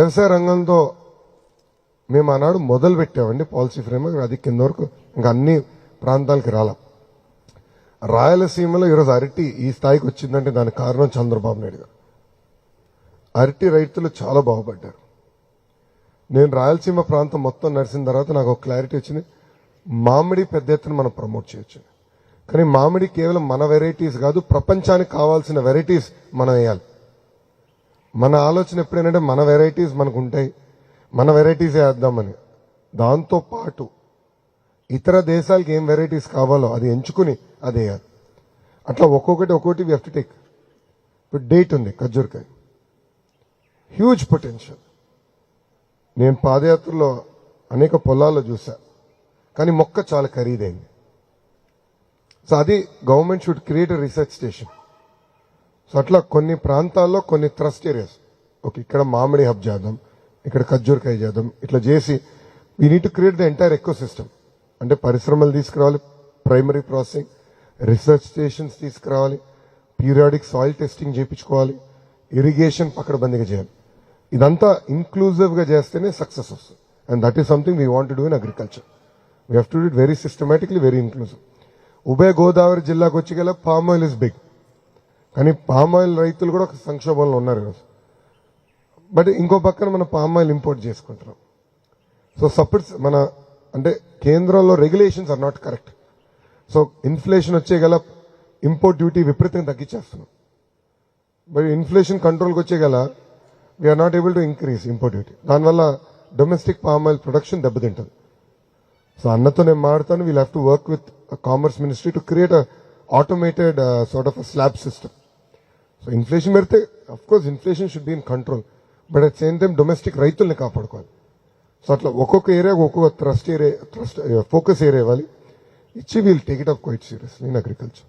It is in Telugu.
వ్యవసాయ రంగంతో మేము ఆనాడు మొదలు పెట్టామండి పాలసీ ఫ్రేమ్వర్క్. అది కింద వరకు ఇంకా అన్ని ప్రాంతాలకి రాల. రాయలసీమలో ఈరోజు అరటి ఈ స్థాయికి వచ్చిందంటే దానికి కారణం చంద్రబాబు నాయుడు గారు. అరటి రైతులు చాలా బాగుపడ్డారు. నేను రాయలసీమ ప్రాంతం మొత్తం నడిచిన తర్వాత నాకు ఒక క్లారిటీ వచ్చింది. మామిడి పెద్ద ఎత్తున మనం ప్రమోట్ చేయొచ్చు. కానీ మామిడి కేవలం మన వెరైటీస్ కాదు ప్రపంచానికి కావాల్సిన వెరైటీస్ మనం వేయాలి. మన ఆలోచన ఎప్పుడైనా మన వెరైటీస్ మనకు ఉంటాయి మన వెరైటీస్ వేద్దామని. దాంతో పాటు ఇతర దేశాలకి ఏం వెరైటీస్ కావాలో అది ఎంచుకుని అది వేయాలి. అట్లా ఒక్కొక్కటి ఒక్కొక్కటి వి టు టేక్ ఇప్పుడు డేట్ ఉంది ఖర్జూర్కాయ. హ్యూజ్ పొటెన్షియల్ నేను పాదయాత్రలో అనేక పొలాల్లో చూసా. కానీ మొక్క చాలా ఖరీదైంది. సో అది government should create research station so అట్లా కొన్ని ప్రాంతాల్లో కొన్ని థ్రస్ట్ ఏరియాస్ ఓకే ఇక్కడ మామిడి హబ్ చేద్దాం ఇక్కడ ఖర్జూరకాయ చేద్దాం ఇట్లా చేసి we need to create the entire ecosystem అంటే పరిశ్రమలు తీసుకురావాలి ప్రైమరీ ప్రాసెసింగ్ రీసెర్చ్ స్టేషన్స్ తీసుకురావాలి పీరియాడిక్ సాయిల్ టెస్టింగ్ చేయించుకోవాలి ఇరిగేషన్ పకడ్బందీగా చేయాలి. ఇదంతా ఇంక్లూజివ్గా చేస్తేనే సక్సెస్ వస్తుంది. And that is something we want do in agriculture we have to do it very systematically very inclusive ఉభయ గోదావరి జిల్లాకు వచ్చి గల పామ్ ఆయిల్ ఇస్ బిగ్ కానీ పామ్ ఆయిల్ రైతులు కూడా ఒక సంక్షోభంలో ఉన్నారు ఈరోజు. బట్ ఇంకో పక్కన మనం పామ్ ఆయిల్ ఇంపోర్ట్ చేసుకుంటున్నాం. సో సపోర్ట్స్ మన అంటే కేంద్రంలో regulations are not correct. So inflation వచ్చే గల ఇంపోర్ట్ డ్యూటీ విపరీతంగా తగ్గించేస్తున్నాం. బట్ ఇన్ఫ్లేషన్ కంట్రోల్కి వచ్చే గల we're not able to increase import duty దానివల్ల డొమెస్టిక్ పామ్ ఆయిల్ ప్రొడక్షన్ దెబ్బతింటుంది. సో అన్నతో నేను మాడతాను we'll have to work with commerce ministry to create automated sort of slab system so inflation పెడితే of course inflation should be in control but at same time domestic రైతుల్ని కాపాడుకోవాలి. సో అట్లా ఒక్కొక్క ఏరియా ఒక్కొక్క thrust area thrust focus area ఇవ్వాలి ఇచ్చి we'll take it up quite seriously in agriculture